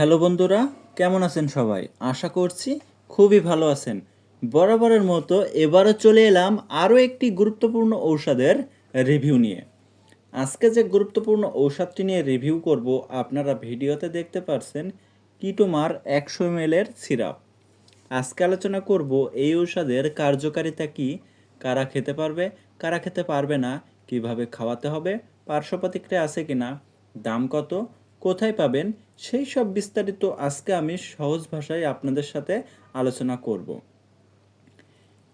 Hello বন্ধুরা, কেমন আছেন সবাই? আশা করছি খুবই ভালো আছেন। বরাবরের মতো এবারও চলে এলাম আরও একটি গুরুত্বপূর্ণ ঔষধের রিভিউ নিয়ে। আজকে যে গুরুত্বপূর্ণ ঔষধটি নিয়ে রিভিউ করব, আপনারা ভিডিওতে দেখতে পারছেন কিটোমার একশো এর সিরাপ। আজকে আলোচনা করব এই ঔষধের কার্যকারিতা কি, কারা খেতে পারবে, কারা খেতে পারবে না, কীভাবে খাওয়াতে হবে, পার্শ্ব প্রতিক্রিয়া আছে কিনা, দাম কত কোথায় পাবেন? সেই সব বিস্তারিত আজকে আমি সহজ ভাষায় আপনাদের সাথে আলোচনা করব।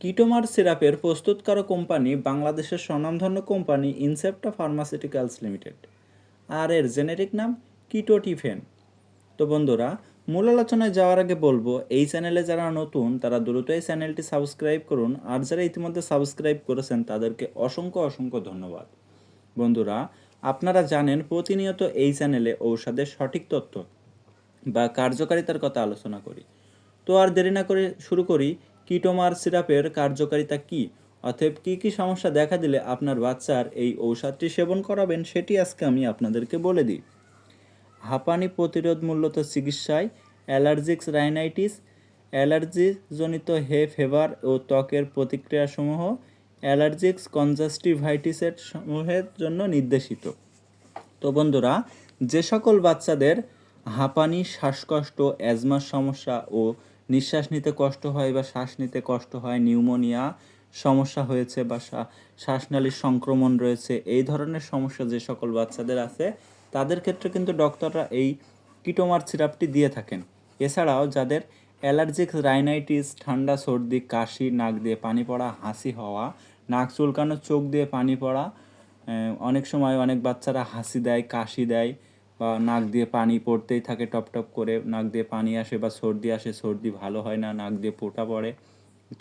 কিটোমার সিরাপের প্রস্তুতকারক কোম্পানি বাংলাদেশের স্বনামধন্য কোম্পানি ইনসেপ্টা ফার্মাসিউটিক্যালস লিমিটেড। আর এর জেনেরিক নাম কিটোটিফেন। তো বন্ধুরা, মূল আলোচনায় যাওয়ার আগে বলব, এই চ্যানেলে যারা নতুন, তারা দ্রুত এই চ্যানেলটি সাবস্ক্রাইব করুন। আর যারা ইতিমধ্যে সাবস্ক্রাইব করেছেন, তাদেরকে অসংখ্য অসংখ্য ধন্যবাদ। বন্ধুরা আপনারা জানেন প্রতিনিয়ত এই চ্যানেলে ঔষধের সঠিক তথ্য বা কার্যকারিতার কথা আলোচনা করি। তো আর দেরি না করে শুরু করি, কিটোমার সিরাপের কার্যকারিতা কি? অতএব কি কি সমস্যা দেখা দিলে আপনার বাচ্চার এই ঔষধটি সেবন করাবেন সেটি আজকে আমি আপনাদেরকে বলে দিই। হাঁপানি প্রতিরোধ মূলত চিকিৎসায় অ্যালার্জিক্স রাইনাইটিস, অ্যালার্জিজনিত হে ফেভার ও ত্বকের প্রতিক্রিয়াসমূহ অ্যালার্জিক্স কনজাস্টিভাইটিসের সমূহের জন্য নির্দেশিত। তো বন্ধুরা, যে সকল বাচ্চাদের হাঁপানি, শ্বাসকষ্ট, অ্যাজমার সমস্যা ও নিঃশ্বাস নিতে কষ্ট হয় বা শ্বাস নিতে কষ্ট হয়, নিউমোনিয়া সমস্যা হয়েছে বা শ্বা- শ্বাসনালীর সংক্রমণ রয়েছে, এই ধরনের সমস্যা যে সকল বাচ্চাদের আছে, তাদের ক্ষেত্রে কিন্তু ডক্টররা এই কিটোমার সিরাপটি দিয়ে থাকেন। এছাড়াও যাদের অ্যালার্জিক রাইনাইটিস, ঠান্ডা, সর্দি, কাশি, নাক দিয়ে পানি পড়া, হাসি হওয়া, নাক চুলকানো, চোখ দিয়ে পানি পড়া অনেক সময় অনেক বাচ্চারা হাসি দেয়, কাশি দেয় বা নাক দিয়ে পানি পড়তেই থাকে টপ টপ করে। নাক দিয়ে পানি আসে বা সর্দি আসে, সর্দি ভালো হয় না, নাক দিয়ে পোটা পড়ে,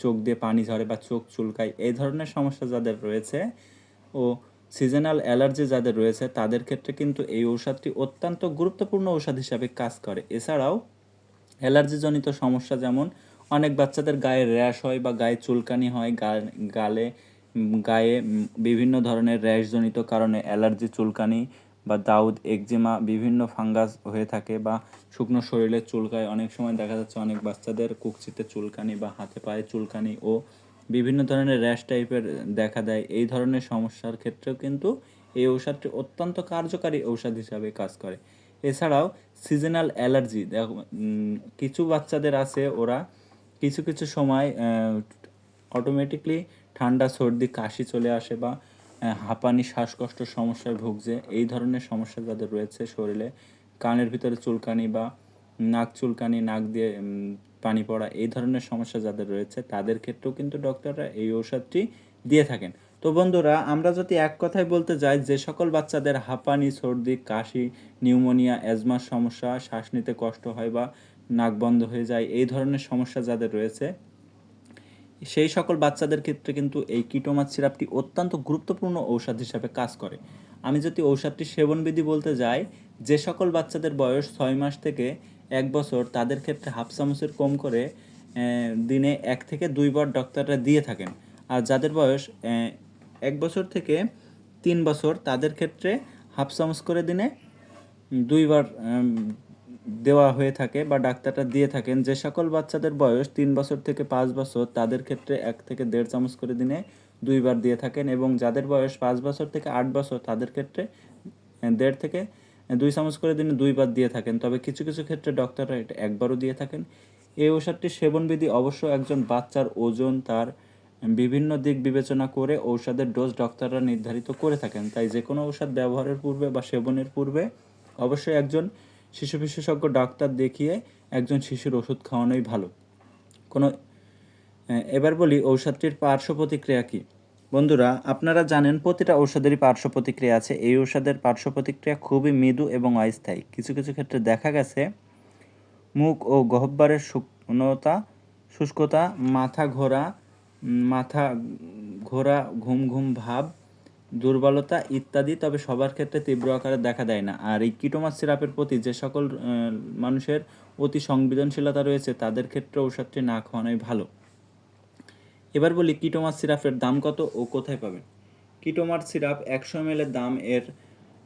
চোখ দিয়ে পানি ঝরে বা চোখ চুলকায়, এই ধরনের সমস্যা যাদের রয়েছে ও সিজনাল অ্যালার্জি যাদের রয়েছে, তাদের ক্ষেত্রে কিন্তু এই ঔষধটি অত্যন্ত গুরুত্বপূর্ণ ঔষধ হিসাবে কাজ করে। এছাড়াও অ্যালার্জিজনিত সমস্যা যেমন অনেক বাচ্চাদের গায়ে র্যাশ হয় বা গায়ে চুলকানি হয় গালে গায়ে বিভিন্ন ধরনের র্যাশজনিত কারণে অ্যালার্জি, চুলকানি বা দাউদ, একজিমা বিভিন্ন ফাঙ্গাস হয়ে থাকে বা শুকনো শরীরে চুলকায়। অনেক সময় দেখা যাচ্ছে অনেক বাচ্চাদের কুকচিতে চুলকানি বা হাতে পায়ে চুলকানি ও বিভিন্ন ধরনের র্যাশ টাইপের দেখা দেয়। এই ধরনের সমস্যার ক্ষেত্রেও কিন্তু এই ঔষধটি অত্যন্ত কার্যকারী ঔষধ হিসাবে কাজ করে। এছাড়াও সিজনাল অ্যালার্জি দেখো কিছু বাচ্চাদের আছে, ওরা কিছু কিছু সময় অটোমেটিকলি ঠান্ডা, সর্দি, কাশি চলে আসে বা হাঁপানি, শ্বাসকষ্ট সমস্যায় ভুগছে। এই ধরনের সমস্যা যাদের রয়েছে শরীরে, কানের ভিতরে চুলকানি বা নাক চুলকানি, নাক দিয়ে পানি পড়া, এই ধরনের সমস্যা যাদের রয়েছে, তাদের ক্ষেত্রেও কিন্তু ডক্টররা এই ঔষধটি দিয়ে থাকেন। তো বন্ধুরা, আমরা যদি এক কথায় বলতে যাই, যে সকল বাচ্চাদের হাঁপানি, সর্দি, কাশি, নিউমোনিয়া, অ্যাজমার সমস্যা, শ্বাস নিতে কষ্ট হয় বা নাক বন্ধ হয়ে যায়, এই ধরনের সমস্যা যাদের রয়েছে, সেই সকল বাচ্চাদের ক্ষেত্রে কিন্তু এই কিটোমার সিরাপটি অত্যন্ত গুরুত্বপূর্ণ ঔষধ হিসাবে কাজ করে। আমি যদি ঔষধটি সেবনবিধি বলতে যাই, যে সকল বাচ্চাদের বয়স ছয় মাস থেকে এক বছর, তাদের ক্ষেত্রে হাফ চামচের কম করে দিনে এক থেকে দুইবার ডক্টররা দিয়ে থাকেন। আর যাদের বয়স এক বছর থেকে তিন বছর তাদের ক্ষেত্রে হাফ চামচ করে দিনে দুইবার দেওয়া হয়ে থাকে বা ডাক্তাররা দিয়ে থাকেন। যে সকল বাচ্চাদের বয়স তিন বছর থেকে পাঁচ বছর, তাদের ক্ষেত্রে এক থেকে দেড় চামচ করে দিনে দুইবার দিয়ে থাকেন এবং যাদের বয়স পাঁচ বছর থেকে আট বছর, তাদের ক্ষেত্রে দেড় থেকে দুই চামচ করে দিনে দুইবার দিয়ে থাকেন। তবে কিছু কিছু ক্ষেত্রে ডক্টররা এটা একবারও দিয়ে থাকেন। এই ঔষধটির সেবনবিধি অবশ্য একজন বাচ্চার ওজন, তার বিভিন্ন দিক বিবেচনা করে ঔষধের ডোজ ডক্টররা নির্ধারিত করে থাকেন। তাই যে কোনো ঔষধ ব্যবহারের পূর্বে বা সেবনের পূর্বে অবশ্যই একজন শিশু বিশেষজ্ঞ ডাক্তার দেখিয়ে একজন শিশুর ওষুধ খাওয়ানোই ভালো। কোনো এবার বলি ঔষধটির পার্শ্ব প্রতিক্রিয়া কী? বন্ধুরা, আপনারা জানেন প্রতিটা ঔষধেরই পার্শ্ব প্রতিক্রিয়া আছে। এই ঔষধের পার্শ্ব প্রতিক্রিয়া খুবই মৃদু এবং অস্থায়ী। কিছু কিছু ক্ষেত্রে দেখা গেছে, মুখ ও গহ্বরের শুকনতা, শুষ্কতা, মাথা ঘোরা মাথা, ঘোরা, ঘুম ঘুম, ভাব, দুর্বলতা ইত্যাদি, তবে সবার ক্ষেত্রে তীব্র আকারে দেখা দেয় না। আর এই কিটোমাস সিরাপের প্রতি যে সকল মানুষের অতি সংবেদনশীলতা রয়েছে, তাদের ক্ষেত্রে ঔষধটি না খাওয়ানোই ভালো। এবার বলি কিটোমার সিরাপের দাম কত ও কোথায় পাবেন? কিটোমার সিরাপ একশো এম দাম এর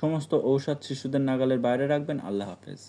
সমস্ত ঔষধ শিশুদের নাগালের বাইরে রাখবেন। আল্লাহ হাফেজ।